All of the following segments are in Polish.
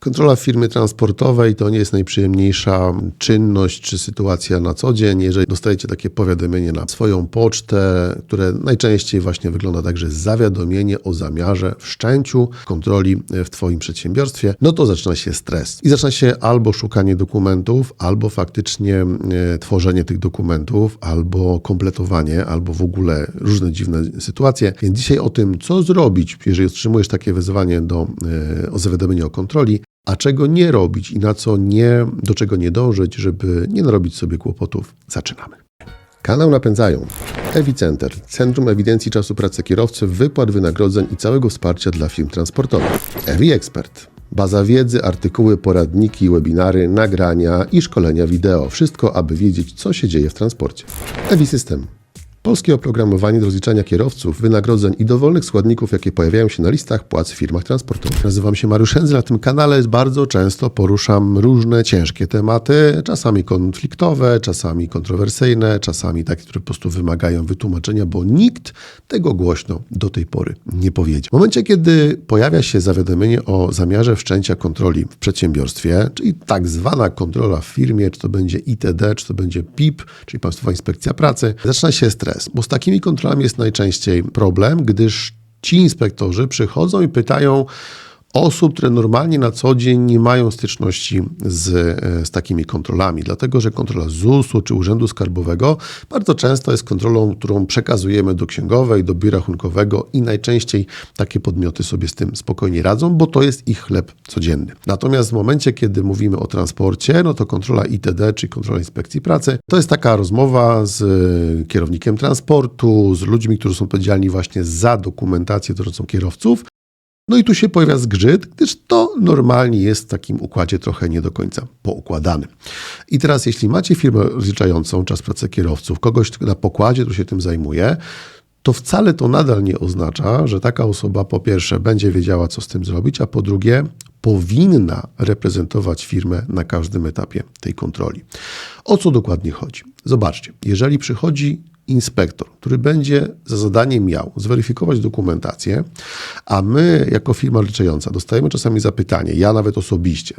Kontrola w firmie transportowej to nie jest najprzyjemniejsza czynność czy sytuacja na co dzień. Jeżeli dostajecie takie powiadomienie na swoją pocztę, które najczęściej właśnie wygląda tak, że zawiadomienie o zamiarze wszczęciu kontroli w Twoim przedsiębiorstwie, no to zaczyna się stres. I zaczyna się albo szukanie dokumentów, albo faktycznie e, tworzenie tych dokumentów, albo kompletowanie, albo w ogóle różne dziwne sytuacje. Więc dzisiaj o tym, co zrobić, jeżeli otrzymujesz takie wezwanie do, e, o zawiadomienie o kontroli, a czego nie robić i na co nie, do czego nie dążyć, żeby nie narobić sobie kłopotów. Zaczynamy. Kanał napędzają Ewicenter, Centrum Ewidencji Czasu Pracy Kierowcy, Wypłat Wynagrodzeń i całego wsparcia dla firm transportowych. Ewi Expert, Baza wiedzy, artykuły, poradniki, webinary, nagrania i szkolenia wideo. Wszystko, aby wiedzieć, co się dzieje w transporcie. Ewi System. Polskie oprogramowanie do rozliczania kierowców, wynagrodzeń i dowolnych składników, jakie pojawiają się na listach płac w firmach transportowych. Nazywam się Mariusz Hędzel, na tym kanale bardzo często poruszam różne ciężkie tematy, czasami konfliktowe, czasami kontrowersyjne, czasami takie, które po prostu wymagają wytłumaczenia, bo nikt tego głośno do tej pory nie powiedział. W momencie, kiedy pojawia się zawiadomienie o zamiarze wszczęcia kontroli w przedsiębiorstwie, czyli tak zwana kontrola w firmie, czy to będzie ITD, czy to będzie PIP, czyli Państwowa Inspekcja Pracy, zaczyna się stres stres, bo z takimi kontrolami jest najczęściej problem, gdyż ci inspektorzy przychodzą i pytają, osób, które normalnie na co dzień nie mają styczności z, e, z takimi kontrolami, dlatego że kontrola ZUS-u czy Urzędu Skarbowego bardzo często jest kontrolą, którą przekazujemy do księgowej, do biura rachunkowego i najczęściej takie podmioty sobie z tym spokojnie radzą, bo to jest ich chleb codzienny. Natomiast w momencie, kiedy mówimy o transporcie, no to kontrola ITD, czyli kontrola inspekcji pracy, to jest taka rozmowa z e, kierownikiem transportu, z ludźmi, którzy są odpowiedzialni właśnie za dokumentację dotyczącą kierowców, no i tu się pojawia zgrzyt, gdyż to normalnie jest w takim układzie trochę nie do końca poukładany. I teraz, jeśli macie firmę rozliczającą czas pracy kierowców, kogoś na pokładzie, który się tym zajmuje, to wcale to nadal nie oznacza, że taka osoba po pierwsze będzie wiedziała, co z tym zrobić, a po drugie powinna reprezentować firmę na każdym etapie tej kontroli. O co dokładnie chodzi? Zobaczcie, jeżeli przychodzi inspektor, który będzie za zadanie miał zweryfikować dokumentację, a my jako firma liczająca dostajemy czasami zapytanie, ja nawet osobiście,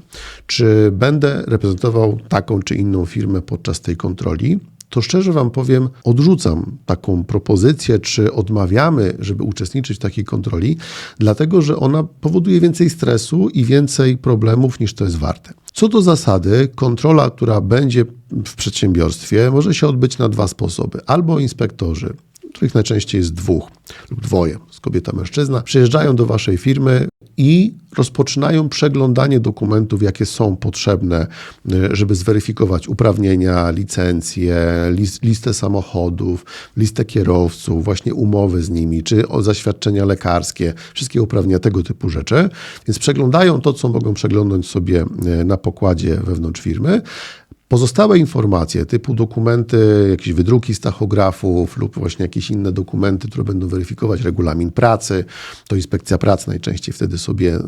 czy będę reprezentował taką czy inną firmę podczas tej kontroli, to szczerze Wam powiem, odrzucam taką propozycję, czy odmawiamy, żeby uczestniczyć w takiej kontroli, dlatego że ona powoduje więcej stresu i więcej problemów niż to jest warte. Co do zasady, kontrola, która będzie w przedsiębiorstwie, może się odbyć na dwa sposoby. Albo inspektorzy, których najczęściej jest dwóch lub dwoje, z kobieta, mężczyzna, przyjeżdżają do waszej firmy i rozpoczynają przeglądanie dokumentów, jakie są potrzebne, y, żeby zweryfikować uprawnienia, licencje, list, listę samochodów, listę kierowców, właśnie umowy z nimi, czy o zaświadczenia lekarskie, wszystkie uprawnienia, tego typu rzeczy. Więc przeglądają to, co mogą przeglądać sobie y, na pokładzie wewnątrz firmy, Pozostałe informacje typu dokumenty, jakieś wydruki z tachografów lub właśnie jakieś inne dokumenty, które będą weryfikować regulamin pracy, to inspekcja pracy najczęściej wtedy sobie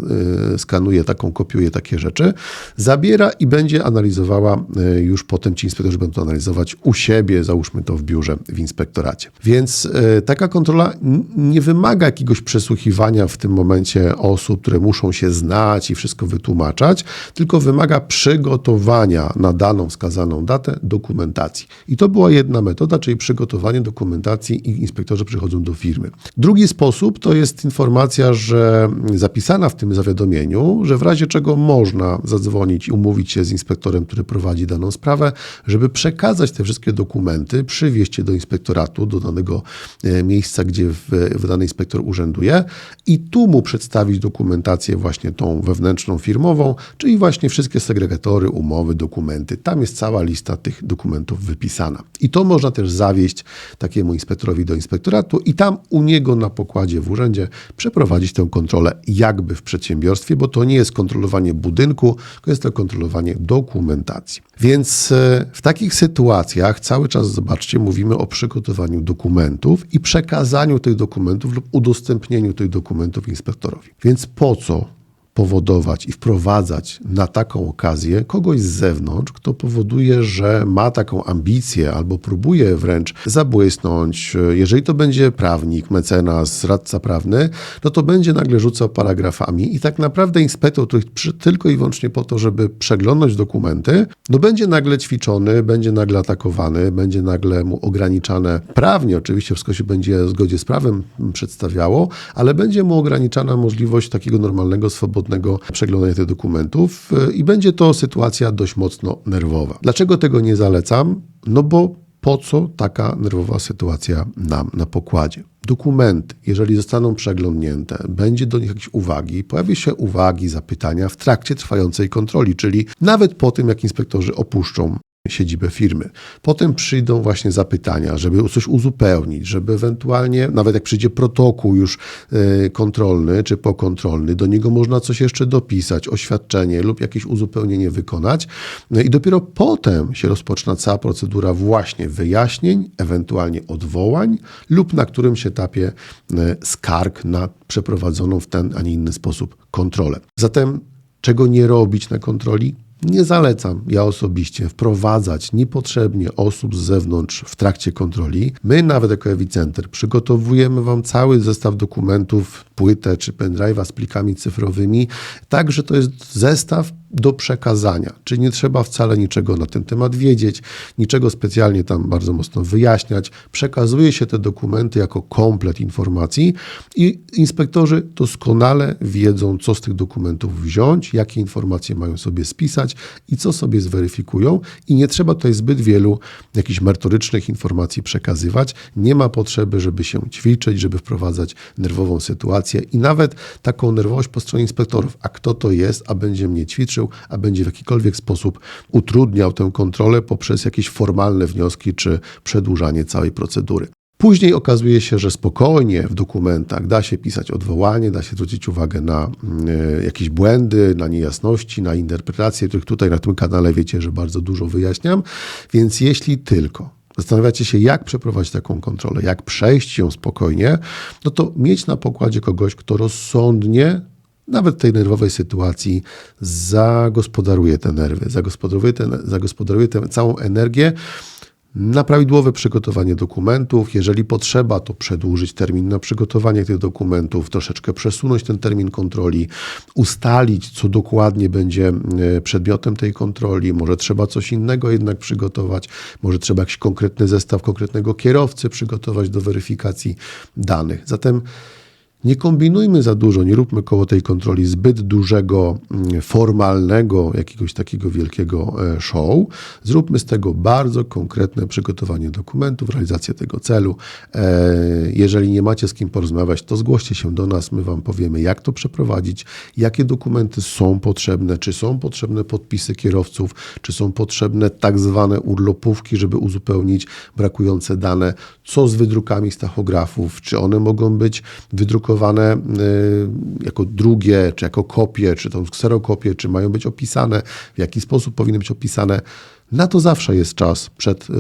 y, skanuje taką, kopiuje takie rzeczy, zabiera i będzie analizowała y, już potem ci inspektorzy będą to analizować u siebie, załóżmy to w biurze, w inspektoracie. Więc y, taka kontrola nie wymaga jakiegoś przesłuchiwania w tym momencie osób, które muszą się znać i wszystko wytłumaczać, tylko wymaga przygotowania na daną wskazaną datę dokumentacji. I to była jedna metoda, czyli przygotowanie dokumentacji i inspektorzy przychodzą do firmy. Drugi sposób to jest informacja, że zapisana w tym zawiadomieniu, że w razie czego można zadzwonić i umówić się z inspektorem, który prowadzi daną sprawę, żeby przekazać te wszystkie dokumenty, przywieźć je do inspektoratu, do danego e, miejsca, gdzie w, w dany inspektor urzęduje i tu mu przedstawić dokumentację właśnie tą wewnętrzną, firmową, czyli właśnie wszystkie segregatory, umowy, dokumenty. Tam jest cała lista tych dokumentów wypisana. I to można też zawieść takiemu inspektorowi do inspektoratu i tam u niego na pokładzie w urzędzie przeprowadzić tę kontrolę jakby w przedsiębiorstwie, bo to nie jest kontrolowanie budynku, to jest to kontrolowanie dokumentacji. Więc e, w takich sytuacjach cały czas, zobaczcie, mówimy o przygotowaniu dokumentów i przekazaniu tych dokumentów lub udostępnieniu tych dokumentów inspektorowi. Więc po co powodować i wprowadzać na taką okazję kogoś z zewnątrz, kto powoduje, że ma taką ambicję albo próbuje wręcz zabłysnąć. Jeżeli to będzie prawnik, mecenas, radca prawny, no to będzie nagle rzucał paragrafami i tak naprawdę inspektor, który tylko i wyłącznie po to, żeby przeglądać dokumenty, no będzie nagle ćwiczony, będzie nagle atakowany, będzie nagle mu ograniczane prawnie, oczywiście wszystko się będzie w zgodzie z prawem przedstawiało, ale będzie mu ograniczana możliwość takiego normalnego, swobodnego przeglądania tych dokumentów y, i będzie to sytuacja dość mocno nerwowa. Dlaczego tego nie zalecam? No bo po co taka nerwowa sytuacja nam na pokładzie? Dokumenty, jeżeli zostaną przeglądnięte, będzie do nich jakieś uwagi, pojawi się uwagi, zapytania w trakcie trwającej kontroli, czyli nawet po tym, jak inspektorzy opuszczą siedzibę firmy. Potem przyjdą właśnie zapytania, żeby coś uzupełnić, żeby ewentualnie, nawet jak przyjdzie protokół już e, kontrolny czy pokontrolny, do niego można coś jeszcze dopisać, oświadczenie lub jakieś uzupełnienie wykonać. No i dopiero potem się rozpoczyna cała procedura właśnie wyjaśnień, ewentualnie odwołań lub na którymś etapie e, skarg na przeprowadzoną w ten, a nie inny sposób kontrolę. Zatem czego nie robić na kontroli? Nie zalecam ja osobiście wprowadzać niepotrzebnie osób z zewnątrz w trakcie kontroli. My nawet jako Ewicenter przygotowujemy Wam cały zestaw dokumentów, płytę czy pendrive'a z plikami cyfrowymi, tak że to jest zestaw do przekazania. Czyli nie trzeba wcale niczego na ten temat wiedzieć, niczego specjalnie tam bardzo mocno wyjaśniać. Przekazuje się te dokumenty jako komplet informacji i inspektorzy doskonale wiedzą, co z tych dokumentów wziąć, jakie informacje mają sobie spisać i co sobie zweryfikują. I nie trzeba tutaj zbyt wielu jakichś merytorycznych informacji przekazywać. Nie ma potrzeby, żeby się ćwiczyć, żeby wprowadzać nerwową sytuację i nawet taką nerwowość po stronie inspektorów. A kto to jest, a będzie mnie ćwiczył? a będzie w jakikolwiek sposób utrudniał tę kontrolę poprzez jakieś formalne wnioski czy przedłużanie całej procedury. Później okazuje się, że spokojnie w dokumentach da się pisać odwołanie, da się zwrócić uwagę na y, jakieś błędy, na niejasności, na interpretacje, których tutaj na tym kanale wiecie, że bardzo dużo wyjaśniam. Więc jeśli tylko zastanawiacie się, jak przeprowadzić taką kontrolę, jak przejść ją spokojnie, no to mieć na pokładzie kogoś, kto rozsądnie nawet w tej nerwowej sytuacji zagospodaruje te nerwy, zagospodaruje, te, zagospodaruje tę całą energię na prawidłowe przygotowanie dokumentów. Jeżeli potrzeba, to przedłużyć termin na przygotowanie tych dokumentów, troszeczkę przesunąć ten termin kontroli, ustalić, co dokładnie będzie e, przedmiotem tej kontroli. Może trzeba coś innego jednak przygotować, może trzeba jakiś konkretny zestaw konkretnego kierowcy przygotować do weryfikacji danych. Zatem nie kombinujmy za dużo, nie róbmy koło tej kontroli zbyt dużego, mm, formalnego, jakiegoś takiego wielkiego e, show. Zróbmy z tego bardzo konkretne przygotowanie dokumentów, realizację tego celu. E, jeżeli nie macie z kim porozmawiać, to zgłoście się do nas, my Wam powiemy, jak to przeprowadzić, jakie dokumenty są potrzebne, czy są potrzebne podpisy kierowców, czy są potrzebne tak zwane urlopówki, żeby uzupełnić brakujące dane, co z wydrukami z tachografów, czy one mogą być wydrukowane publikowane y, jako drugie, czy jako kopie, czy tą kserokopię, czy mają być opisane, w jaki sposób powinny być opisane. Na to zawsze jest czas przed y,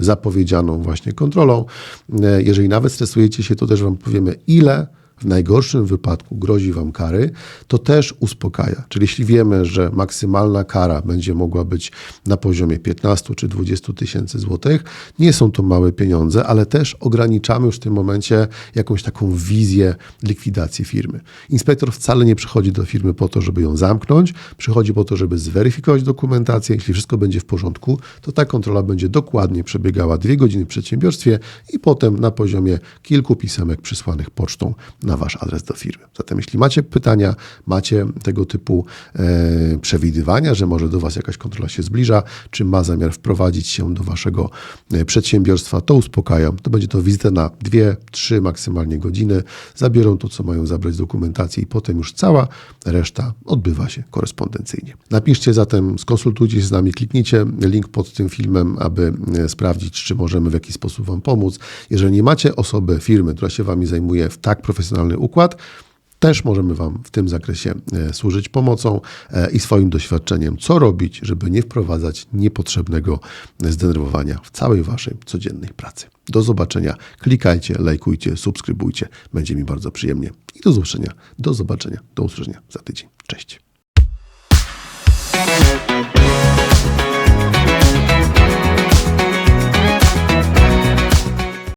zapowiedzianą właśnie kontrolą. Y, jeżeli nawet stresujecie się, to też Wam powiemy, ile w najgorszym wypadku grozi Wam kary, to też uspokaja. Czyli jeśli wiemy, że maksymalna kara będzie mogła być na poziomie 15 czy 20 tysięcy złotych, nie są to małe pieniądze, ale też ograniczamy już w tym momencie jakąś taką wizję likwidacji firmy. Inspektor wcale nie przychodzi do firmy po to, żeby ją zamknąć, przychodzi po to, żeby zweryfikować dokumentację. Jeśli wszystko będzie w porządku, to ta kontrola będzie dokładnie przebiegała dwie godziny w przedsiębiorstwie i potem na poziomie kilku pisemek przysłanych pocztą na wasz adres do firmy. Zatem jeśli macie pytania, macie tego typu e, przewidywania, że może do was jakaś kontrola się zbliża, czy ma zamiar wprowadzić się do waszego e, przedsiębiorstwa, to uspokajam. To będzie to wizyta na dwie, trzy maksymalnie godziny. Zabiorą to, co mają zabrać z dokumentacji i potem już cała reszta odbywa się korespondencyjnie. Napiszcie zatem, skonsultujcie się z nami, kliknijcie link pod tym filmem, aby e, sprawdzić, czy możemy w jakiś sposób Wam pomóc. Jeżeli nie macie osoby, firmy, która się Wami zajmuje w tak profesjonalny układ, też możemy Wam w tym zakresie e, służyć pomocą e, i swoim doświadczeniem, co robić, żeby nie wprowadzać niepotrzebnego zdenerwowania w całej Waszej codziennej pracy. Do zobaczenia. Klikajcie, lajkujcie, subskrybujcie. Będzie mi bardzo przyjemnie. I do zobaczenia. Do zobaczenia. Do usłyszenia za tydzień. Cześć.